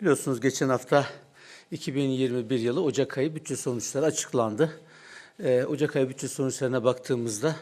Biliyorsunuz geçen hafta 2021 yılı Ocak ayı bütçe sonuçları açıklandı. Ee, Ocak ayı bütçe sonuçlarına baktığımızda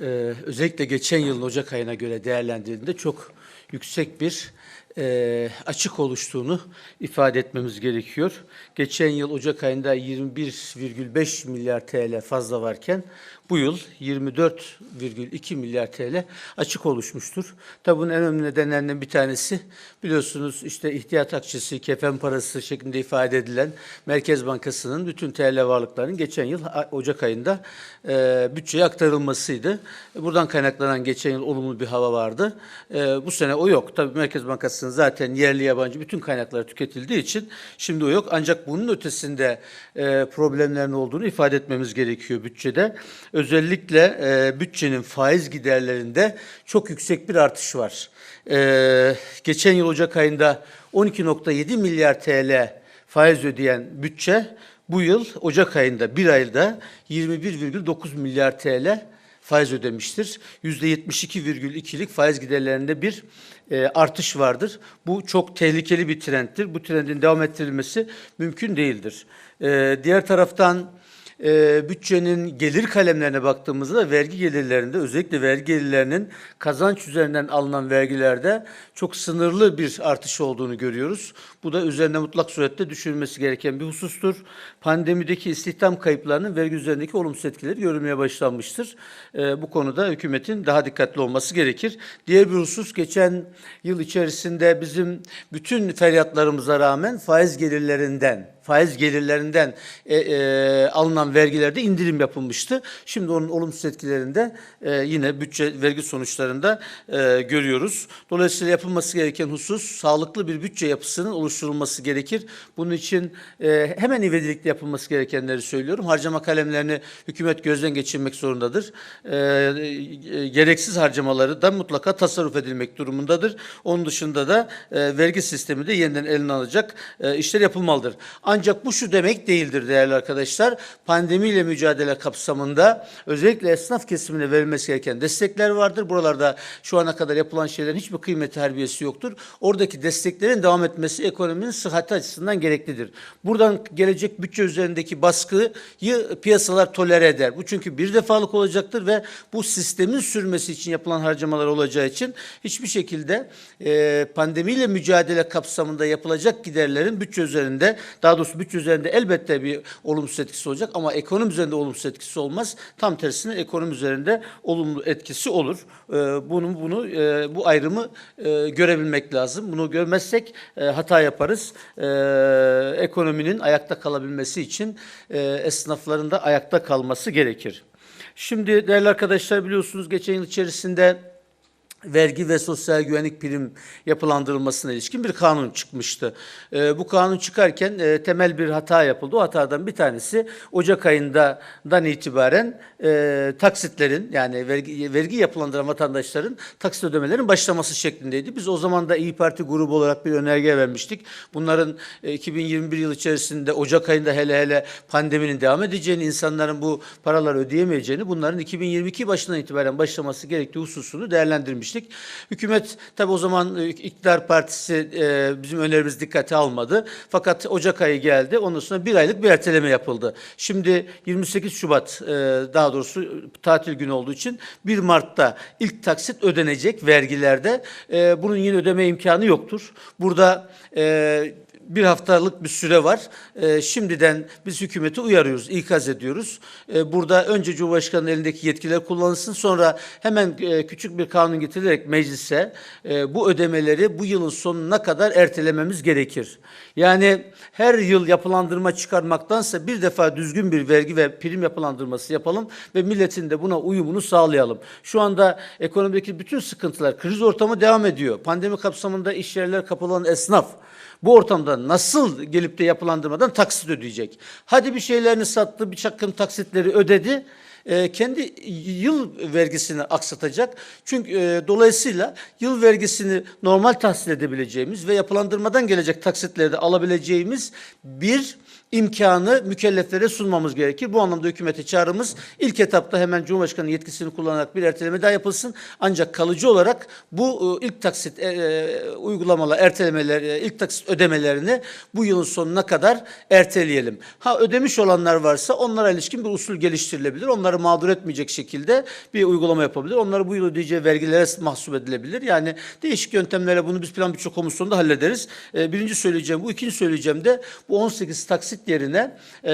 e, özellikle geçen yılın Ocak ayına göre değerlendirildiğinde çok yüksek bir e, açık oluştuğunu ifade etmemiz gerekiyor. Geçen yıl Ocak ayında 21,5 milyar TL fazla varken bu yıl 24,2 milyar TL açık oluşmuştur. Tabi bunun en önemli nedenlerinden bir tanesi biliyorsunuz işte ihtiyat akçesi, kefen parası şeklinde ifade edilen Merkez Bankası'nın bütün TL varlıklarının geçen yıl Ocak ayında e, bütçeye aktarılmasıydı. Buradan kaynaklanan geçen yıl olumlu bir hava vardı. E, bu sene o yok. Tabii Merkez Bankası'nın zaten yerli yabancı bütün kaynakları tüketildiği için şimdi o yok. Ancak bunun ötesinde e, problemlerin olduğunu ifade etmemiz gerekiyor bütçede. Özellikle e, bütçenin faiz giderlerinde çok yüksek bir artış var. E, geçen yıl Ocak ayında 12.7 milyar TL faiz ödeyen bütçe bu yıl Ocak ayında bir ayda 21,9 milyar TL faiz ödemiştir. %72,2'lik faiz giderlerinde bir e, artış vardır. Bu çok tehlikeli bir trendtir. Bu trendin devam ettirilmesi mümkün değildir. E, diğer taraftan e, bütçenin gelir kalemlerine baktığımızda da vergi gelirlerinde özellikle vergi gelirlerinin kazanç üzerinden alınan vergilerde çok sınırlı bir artış olduğunu görüyoruz. Bu da üzerine mutlak surette düşünülmesi gereken bir husustur. Pandemideki istihdam kayıplarının vergi üzerindeki olumsuz etkileri görülmeye başlanmıştır. E, bu konuda hükümetin daha dikkatli olması gerekir. Diğer bir husus geçen yıl içerisinde bizim bütün feryatlarımıza rağmen faiz gelirlerinden faiz gelirlerinden e, e, alınan vergilerde indirim yapılmıştı. Şimdi onun olumsuz etkilerini de e, yine bütçe vergi sonuçlarında e, görüyoruz. Dolayısıyla yapılması gereken husus sağlıklı bir bütçe yapısının oluşturulması gerekir. Bunun için e, hemen ivedilikle yapılması gerekenleri söylüyorum. Harcama kalemlerini hükümet gözden geçirmek zorundadır. E, e, gereksiz harcamaları da mutlaka tasarruf edilmek durumundadır. Onun dışında da e, vergi sistemi de yeniden eline alacak e, işler yapılmalıdır. Ancak bu şu demek değildir değerli arkadaşlar. Pandemiyle mücadele kapsamında özellikle esnaf kesimine verilmesi gereken destekler vardır. Buralarda şu ana kadar yapılan şeylerin hiçbir kıymeti harbiyesi yoktur. Oradaki desteklerin devam etmesi ekonominin sıhhati açısından gereklidir. Buradan gelecek bütçe üzerindeki baskıyı piyasalar tolere eder. Bu çünkü bir defalık olacaktır ve bu sistemin sürmesi için yapılan harcamalar olacağı için hiçbir şekilde e, pandemiyle mücadele kapsamında yapılacak giderlerin bütçe üzerinde daha doğrusu bütçe üzerinde elbette bir olumsuz etkisi olacak ama ekonomi üzerinde olumsuz etkisi olmaz. Tam tersine ekonomi üzerinde olumlu etkisi olur. E, bunu bunu e, bu ayrımı e, görebilmek lazım. Bunu görmezsek e, hata yaparız. E, ekonominin ayakta kalabilmesi için e, esnafların da ayakta kalması gerekir. Şimdi değerli arkadaşlar biliyorsunuz geçen yıl içerisinde vergi ve sosyal güvenlik prim yapılandırılmasına ilişkin bir kanun çıkmıştı. Ee, bu kanun çıkarken e, temel bir hata yapıldı. O hatadan bir tanesi Ocak ayından itibaren e, taksitlerin yani vergi, vergi yapılandıran vatandaşların taksit ödemelerin başlaması şeklindeydi. Biz o zaman da İyi Parti grubu olarak bir önerge vermiştik. Bunların e, 2021 yıl içerisinde Ocak ayında hele hele pandeminin devam edeceğini, insanların bu paraları ödeyemeyeceğini, bunların 2022 başından itibaren başlaması gerektiği hususunu değerlendirmiştik. Hükümet tabi o zaman e, iktidar partisi e, bizim önerimiz dikkate almadı. Fakat Ocak ayı geldi. Ondan sonra bir aylık bir erteleme yapıldı. Şimdi 28 Şubat e, daha doğrusu tatil günü olduğu için 1 Mart'ta ilk taksit ödenecek vergilerde. E, bunun yine ödeme imkanı yoktur. Burada e, bir haftalık bir süre var. Ee, şimdiden biz hükümeti uyarıyoruz, ikaz ediyoruz. Ee, burada önce Cumhurbaşkanı'nın elindeki yetkiler kullanılsın. Sonra hemen e, küçük bir kanun getirilerek meclise e, bu ödemeleri bu yılın sonuna kadar ertelememiz gerekir. Yani her yıl yapılandırma çıkarmaktansa bir defa düzgün bir vergi ve prim yapılandırması yapalım ve milletin de buna uyumunu sağlayalım. Şu anda ekonomideki bütün sıkıntılar, kriz ortamı devam ediyor. Pandemi kapsamında iş yerler kapalı esnaf, bu ortamda nasıl gelip de yapılandırmadan taksit ödeyecek? Hadi bir şeylerini sattı, bir çakım taksitleri ödedi. e, kendi yıl vergisini aksatacak. Çünkü e, dolayısıyla yıl vergisini normal tahsil edebileceğimiz ve yapılandırmadan gelecek taksitleri de alabileceğimiz bir imkanı mükelleflere sunmamız gerekir. Bu anlamda hükümete çağrımız ilk etapta hemen Cumhurbaşkanı yetkisini kullanarak bir erteleme daha yapılsın. Ancak kalıcı olarak bu e, ilk taksit e, e, uygulamalar, ertelemeler, e, ilk taksit ödemelerini bu yılın sonuna kadar erteleyelim. Ha ödemiş olanlar varsa onlara ilişkin bir usul geliştirilebilir. Onları mağdur etmeyecek şekilde bir uygulama yapabilir. Onları bu yıl ödeyeceği vergilere mahsup edilebilir. Yani değişik yöntemlerle bunu biz plan bütçe komisyonunda hallederiz. E, birinci söyleyeceğim bu. ikinci söyleyeceğim de bu 18 taksit yerine e,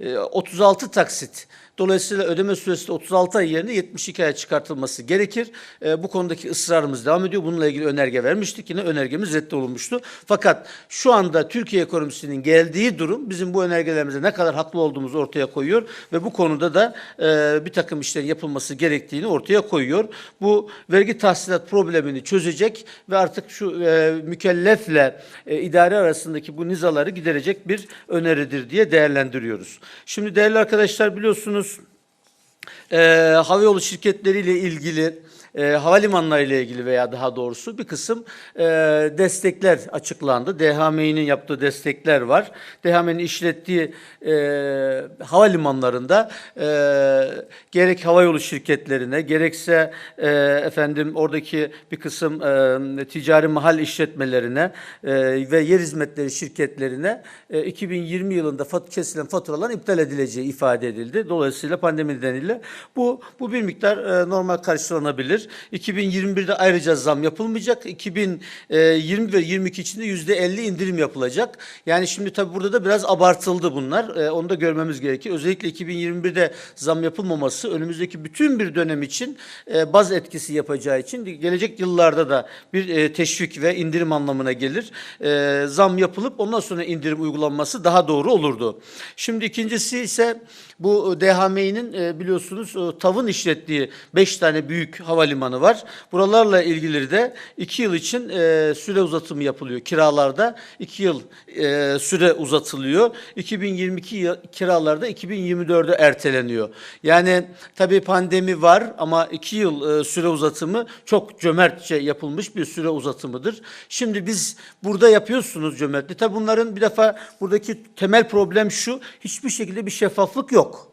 e, 36 taksit Dolayısıyla ödeme süresi de 36 ay yerine 72 aya çıkartılması gerekir. E, bu konudaki ısrarımız devam ediyor. Bununla ilgili önerge vermiştik. Yine önergemiz reddolunmuştu. Fakat şu anda Türkiye ekonomisinin geldiği durum bizim bu önergelerimize ne kadar haklı olduğumuzu ortaya koyuyor ve bu konuda da e, bir takım işlerin yapılması gerektiğini ortaya koyuyor. Bu vergi tahsilat problemini çözecek ve artık şu e, mükellefle e, idare arasındaki bu nizaları giderecek bir öneridir diye değerlendiriyoruz. Şimdi değerli arkadaşlar biliyorsunuz e, havayolu şirketleriyle ilgili e, havalimanlarıyla ilgili veya daha doğrusu bir kısım e, destekler açıklandı. DHMİ'nin yaptığı destekler var. DHMİ'nin işlettiği e, havalimanlarında e, gerek havayolu şirketlerine gerekse e, efendim oradaki bir kısım e, ticari mahal işletmelerine e, ve yer hizmetleri şirketlerine e, 2020 yılında fat kesilen faturaların iptal edileceği ifade edildi. Dolayısıyla pandemi nedeniyle bu bu bir miktar e, normal karşılanabilir. 2021'de ayrıca zam yapılmayacak. 2020 ve 22 içinde yüzde 50 indirim yapılacak. Yani şimdi tabii burada da biraz abartıldı bunlar. E, onu da görmemiz gerekir. Özellikle 2021'de zam yapılmaması önümüzdeki bütün bir dönem için e, baz etkisi yapacağı için gelecek yıllarda da bir e, teşvik ve indirim anlamına gelir. E, zam yapılıp ondan sonra indirim uygulanması daha doğru olurdu. Şimdi ikincisi ise bu DHMİ'nin e, biliyorsunuz e, TAV'ın işlettiği 5 tane büyük havalimanı var. Buralarla ilgili de 2 yıl için e, süre uzatımı yapılıyor. Kiralarda 2 yıl e, süre uzatılıyor. 2022 yıl- kiralarda 2024'e erteleniyor. Yani tabii pandemi var ama 2 yıl e, süre uzatımı çok cömertçe yapılmış bir süre uzatımıdır. Şimdi biz burada yapıyorsunuz cömertliği. Tabii bunların bir defa buradaki temel problem şu. Hiçbir şekilde bir şeffaflık yok.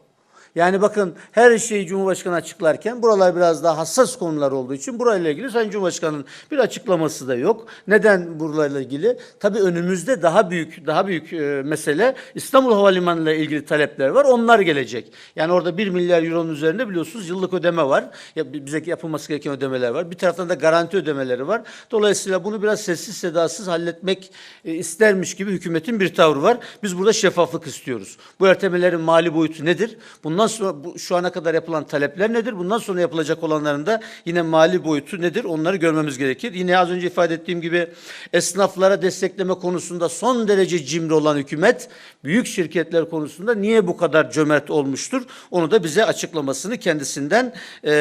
Yani bakın her şeyi Cumhurbaşkanı açıklarken buralar biraz daha hassas konular olduğu için burayla ilgili Sayın Cumhurbaşkanı'nın bir açıklaması da yok. Neden buralarla ilgili? Tabii önümüzde daha büyük daha büyük e, mesele İstanbul Havalimanı ile ilgili talepler var. Onlar gelecek. Yani orada 1 milyar euronun üzerinde biliyorsunuz yıllık ödeme var. Ya bize yapılması gereken ödemeler var. Bir taraftan da garanti ödemeleri var. Dolayısıyla bunu biraz sessiz sedasız halletmek e, istermiş gibi hükümetin bir tavrı var. Biz burada şeffaflık istiyoruz. Bu ertemelerin mali boyutu nedir? Bundan sonra bu, şu ana kadar yapılan talepler nedir? Bundan sonra yapılacak olanların da yine mali boyutu nedir? Onları görmemiz gerekir. Yine az önce ifade ettiğim gibi esnaflara destekleme konusunda son derece cimri olan hükümet büyük şirketler konusunda niye bu kadar cömert olmuştur? Onu da bize açıklamasını kendisinden e,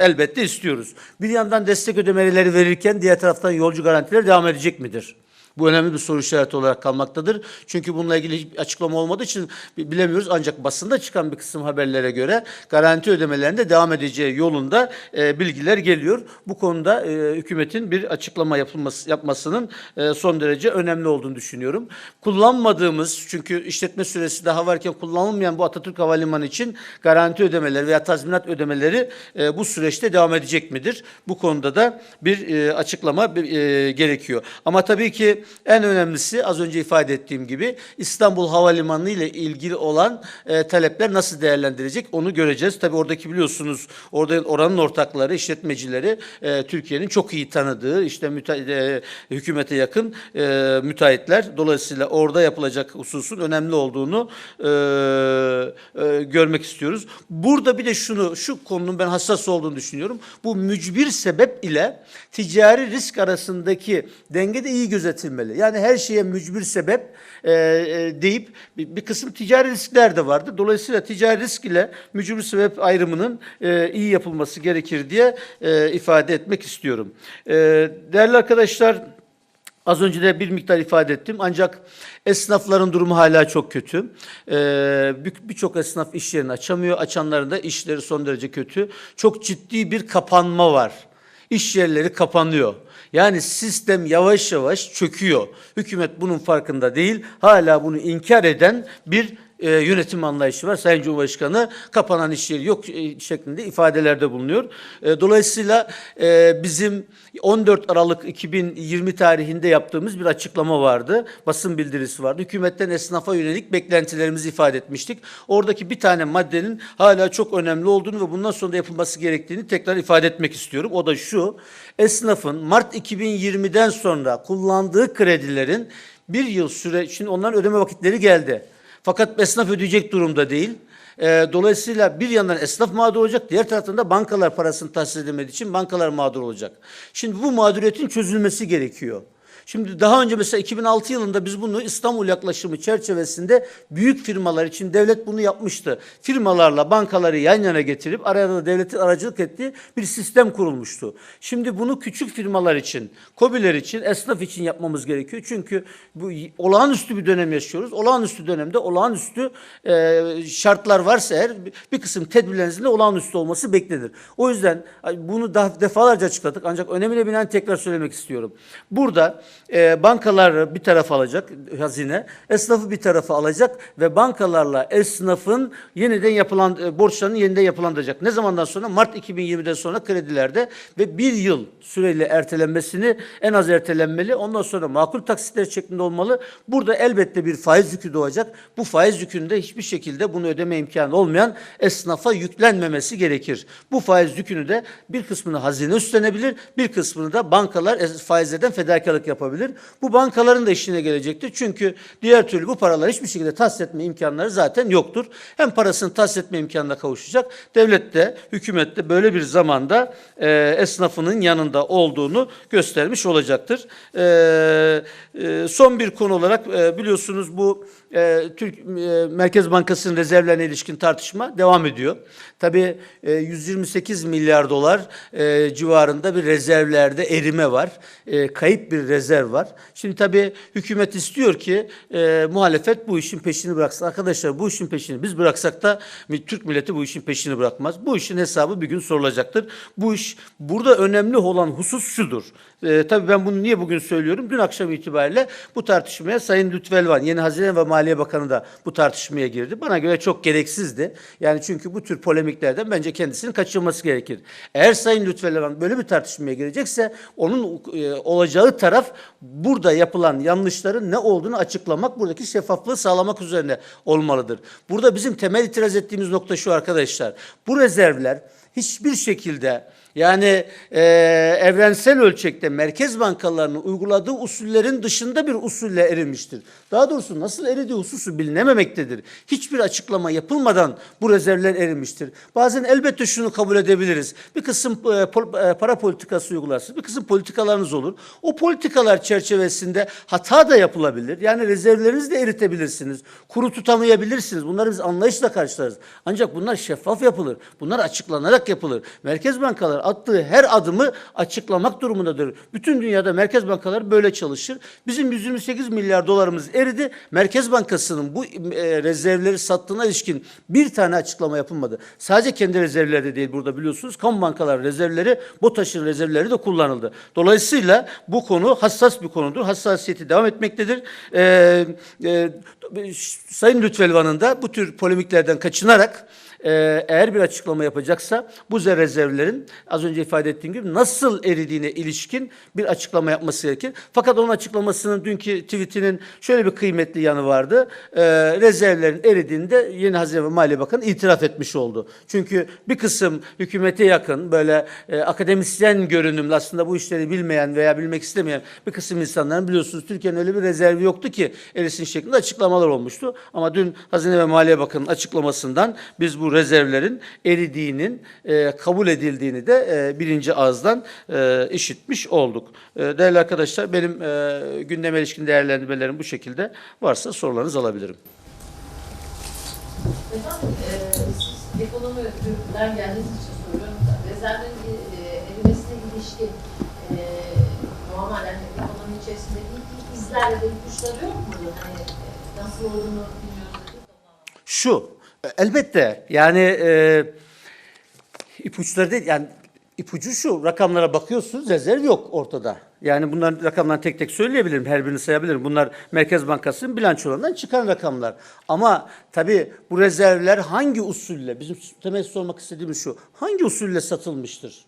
elbette istiyoruz. Bir yandan destek ödemeleri verirken diğer taraftan yolcu garantileri devam edecek midir? Bu önemli bir soru işareti olarak kalmaktadır. Çünkü bununla ilgili hiçbir açıklama olmadığı için bi- bilemiyoruz. Ancak basında çıkan bir kısım haberlere göre garanti ödemelerinde devam edeceği yolunda e, bilgiler geliyor. Bu konuda e, hükümetin bir açıklama yapılması yapmasının e, son derece önemli olduğunu düşünüyorum. Kullanmadığımız çünkü işletme süresi daha varken kullanılmayan bu Atatürk Havalimanı için garanti ödemeleri veya tazminat ödemeleri e, bu süreçte devam edecek midir? Bu konuda da bir e, açıklama e, gerekiyor. Ama tabii ki en önemlisi az önce ifade ettiğim gibi İstanbul Havalimanı ile ilgili olan e, talepler nasıl değerlendirecek onu göreceğiz. Tabii oradaki biliyorsunuz orada oranın ortakları, işletmecileri e, Türkiye'nin çok iyi tanıdığı işte müte, e, hükümete yakın e, müteahhitler. Dolayısıyla orada yapılacak hususun önemli olduğunu e, e, görmek istiyoruz. Burada bir de şunu, şu konunun ben hassas olduğunu düşünüyorum. Bu mücbir sebep ile ticari risk arasındaki denge de iyi gözetilmeli. Yani her şeye mücbir sebep e, e, deyip bir, bir kısım ticari riskler de vardı. Dolayısıyla ticari risk ile mücbir sebep ayrımının e, iyi yapılması gerekir diye e, ifade etmek istiyorum. E, değerli arkadaşlar, Az önce de bir miktar ifade ettim ancak esnafların durumu hala çok kötü. Ee, bir- Birçok esnaf iş yerini açamıyor. Açanların da işleri son derece kötü. Çok ciddi bir kapanma var. İş yerleri kapanıyor. Yani sistem yavaş yavaş çöküyor. Hükümet bunun farkında değil. Hala bunu inkar eden bir e, yönetim anlayışı var. Sayın Cumhurbaşkanı kapanan iş yeri yok e, şeklinde ifadelerde bulunuyor. E, dolayısıyla e, bizim 14 Aralık 2020 tarihinde yaptığımız bir açıklama vardı. Basın bildirisi vardı. Hükümetten esnafa yönelik beklentilerimizi ifade etmiştik. Oradaki bir tane maddenin hala çok önemli olduğunu ve bundan sonra da yapılması gerektiğini tekrar ifade etmek istiyorum. O da şu. Esnafın Mart 2020'den sonra kullandığı kredilerin bir yıl süre, şimdi onların ödeme vakitleri geldi. Fakat esnaf ödeyecek durumda değil. Ee, dolayısıyla bir yandan esnaf mağdur olacak, diğer taraftan da bankalar parasını tahsil edemediği için bankalar mağdur olacak. Şimdi bu mağduriyetin çözülmesi gerekiyor. Şimdi daha önce mesela 2006 yılında biz bunu İstanbul yaklaşımı çerçevesinde büyük firmalar için devlet bunu yapmıştı. Firmalarla bankaları yan yana getirip araya da devletin aracılık ettiği bir sistem kurulmuştu. Şimdi bunu küçük firmalar için, KOBİ'ler için, esnaf için yapmamız gerekiyor. Çünkü bu olağanüstü bir dönem yaşıyoruz. Olağanüstü dönemde olağanüstü e, şartlar varsa eğer bir kısım tedbirlerinizin de olağanüstü olması beklenir. O yüzden bunu daha defalarca açıkladık ancak önemine binen tekrar söylemek istiyorum. Burada e, bankalar bir tarafa alacak hazine, esnafı bir tarafa alacak ve bankalarla esnafın yeniden yapılan e, borçlarını yeniden yapılandıracak. Ne zamandan sonra? Mart 2020'den sonra kredilerde ve bir yıl süreyle ertelenmesini en az ertelenmeli. Ondan sonra makul taksitler şeklinde olmalı. Burada elbette bir faiz yükü doğacak. Bu faiz yükünde hiçbir şekilde bunu ödeme imkanı olmayan esnafa yüklenmemesi gerekir. Bu faiz yükünü de bir kısmını hazine üstlenebilir, bir kısmını da bankalar es- faizlerden fedakarlık yapabilir. Bu bankaların da işine gelecektir. Çünkü diğer türlü bu paraları hiçbir şekilde tahsis etme imkanları zaten yoktur. Hem parasını tahsis etme imkanına kavuşacak. Devlet de, hükümet de böyle bir zamanda e, esnafının yanında olduğunu göstermiş olacaktır. E, e, son bir konu olarak e, biliyorsunuz bu e, Türk e, Merkez Bankası'nın rezervlerine ilişkin tartışma devam ediyor. Tabii e, 128 milyar dolar e, civarında bir rezervlerde erime var. E, kayıp bir rezerv var. Şimdi tabii hükümet istiyor ki e, muhalefet bu işin peşini bıraksın. Arkadaşlar bu işin peşini biz bıraksak da Türk milleti bu işin peşini bırakmaz. Bu işin hesabı bir gün sorulacaktır. Bu iş burada önemli olan husus şudur. E, tabii ben bunu niye bugün söylüyorum? Dün akşam itibariyle bu tartışmaya Sayın Lütfü Elvan, yeni Hazine ve Maliye Bakanı da bu tartışmaya girdi. Bana göre çok gereksizdi. Yani çünkü bu tür polemiklerden bence kendisinin kaçınması gerekir. Eğer Sayın Lütfü Elvan böyle bir tartışmaya girecekse onun e, olacağı taraf burada yapılan yanlışların ne olduğunu açıklamak, buradaki şeffaflığı sağlamak üzerine olmalıdır. Burada bizim temel itiraz ettiğimiz nokta şu arkadaşlar. Bu rezervler hiçbir şekilde yani e, evrensel ölçekte merkez bankalarının uyguladığı usullerin dışında bir usulle erimiştir. Daha doğrusu nasıl eridiği hususu bilinememektedir. Hiçbir açıklama yapılmadan bu rezervler erimiştir. Bazen elbette şunu kabul edebiliriz. Bir kısım e, pol- e, para politikası uygularsınız, bir kısım politikalarınız olur. O politikalar çerçevesinde hata da yapılabilir. Yani rezervlerinizi de eritebilirsiniz. Kuru tutamayabilirsiniz. Bunları biz anlayışla karşılarız. Ancak bunlar şeffaf yapılır. Bunlar açıklanarak yapılır. Merkez bankaları attığı her adımı açıklamak durumundadır. Bütün dünyada merkez bankaları böyle çalışır. Bizim 128 milyar dolarımız eridi. Merkez Bankası'nın bu e, rezervleri sattığına ilişkin bir tane açıklama yapılmadı. Sadece kendi rezervleri de değil burada biliyorsunuz. Kamu bankaları rezervleri, BOTAŞ'ın rezervleri de kullanıldı. Dolayısıyla bu konu hassas bir konudur. Hassasiyeti devam etmektedir. Ee, e, Sayın Lütfü Elvan'ın da bu tür polemiklerden kaçınarak eğer bir açıklama yapacaksa bu ze- rezervlerin az önce ifade ettiğim gibi nasıl eridiğine ilişkin bir açıklama yapması gerekir. Fakat onun açıklamasının dünkü tweetinin şöyle bir kıymetli yanı vardı. Ee, rezervlerin eridiğinde yeni Hazine ve Maliye Bakanı itiraf etmiş oldu. Çünkü bir kısım hükümete yakın böyle e, akademisyen görünümlü aslında bu işleri bilmeyen veya bilmek istemeyen bir kısım insanların biliyorsunuz Türkiye'nin öyle bir rezervi yoktu ki erisin şeklinde açıklamalar olmuştu. Ama dün Hazine ve Maliye Bakanı'nın açıklamasından biz bu rezervlerin eridiğinin e, kabul edildiğini de e, birinci ağızdan e, işitmiş olduk. E, değerli arkadaşlar benim e, gündeme ilişkin değerlendirmelerim bu şekilde. Varsa sorularınızı alabilirim. E, siz ekonomiler geldiğiniz için soruyorum da, rezervlerin e, erimesine ilişkin e, normal yani ekonomi içerisinde ilk izler ya da ipuçları yok mudur? Hani nasıl olduğunu. Şu, elbette yani e, ipuçları değil yani İpucu şu, rakamlara bakıyorsunuz, rezerv yok ortada. Yani bunların rakamlarını tek tek söyleyebilirim, her birini sayabilirim. Bunlar Merkez Bankası'nın bilançolarından çıkan rakamlar. Ama tabii bu rezervler hangi usulle, bizim temel sormak istediğimiz şu, hangi usulle satılmıştır?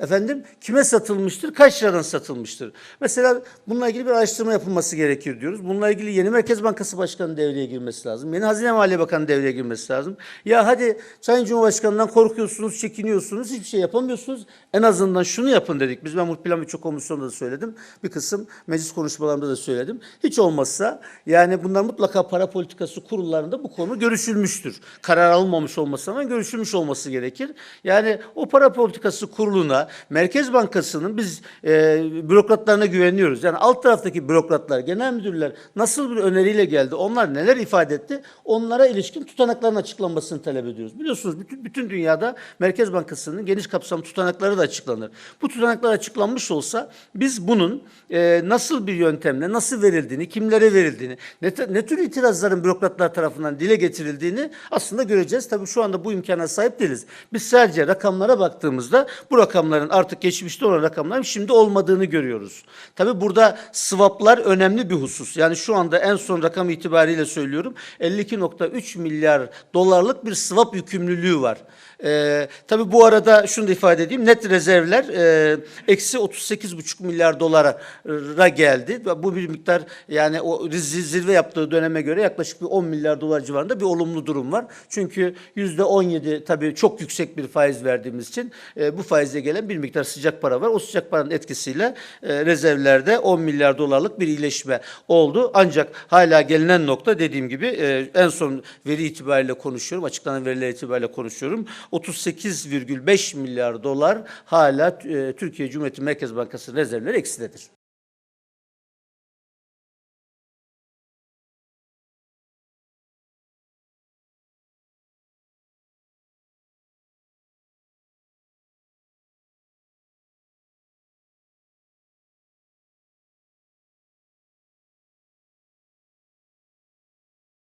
Efendim kime satılmıştır, kaç liradan satılmıştır? Mesela bununla ilgili bir araştırma yapılması gerekir diyoruz. Bununla ilgili yeni Merkez Bankası Başkanı devreye girmesi lazım. Yeni Hazine Maliye Bakanı devreye girmesi lazım. Ya hadi Sayın Cumhurbaşkanı'ndan korkuyorsunuz, çekiniyorsunuz, hiçbir şey yapamıyorsunuz. En azından şunu yapın dedik. Biz ben plan birçok komisyonda da söyledim. Bir kısım meclis konuşmalarımda da söyledim. Hiç olmazsa yani bunlar mutlaka para politikası kurullarında bu konu görüşülmüştür. Karar alınmamış olması ama görüşülmüş olması gerekir. Yani o para politikası kuruluna Merkez Bankası'nın biz e, bürokratlarına güveniyoruz. Yani alt taraftaki bürokratlar, genel müdürler nasıl bir öneriyle geldi, onlar neler ifade etti, onlara ilişkin tutanakların açıklanmasını talep ediyoruz. Biliyorsunuz bütün, bütün dünyada Merkez Bankası'nın geniş kapsamlı tutanakları da açıklanır. Bu tutanaklar açıklanmış olsa biz bunun e, nasıl bir yöntemle, nasıl verildiğini, kimlere verildiğini, ne, ne tür itirazların bürokratlar tarafından dile getirildiğini aslında göreceğiz. Tabii şu anda bu imkana sahip değiliz. Biz sadece rakamlara baktığımızda bu rakamların artık geçmişte olan rakamların şimdi olmadığını görüyoruz. Tabii burada swaplar önemli bir husus. Yani şu anda en son rakam itibariyle söylüyorum 52.3 milyar dolarlık bir swap yükümlülüğü var. Ee, tabii bu arada şunu da ifade edeyim. Net rezervler e, eksi 38,5 milyar dolara geldi. Bu bir miktar yani o zirve yaptığı döneme göre yaklaşık bir 10 milyar dolar civarında bir olumlu durum var. Çünkü yüzde 17 tabii çok yüksek bir faiz verdiğimiz için e, bu faizle gelen bir miktar sıcak para var. O sıcak paranın etkisiyle e, rezervlerde 10 milyar dolarlık bir iyileşme oldu. Ancak hala gelinen nokta dediğim gibi e, en son veri itibariyle konuşuyorum. Açıklanan veriler itibariyle konuşuyorum. 38,5 milyar dolar hala e, Türkiye Cumhuriyeti Merkez Bankası rezervleri eksidedir.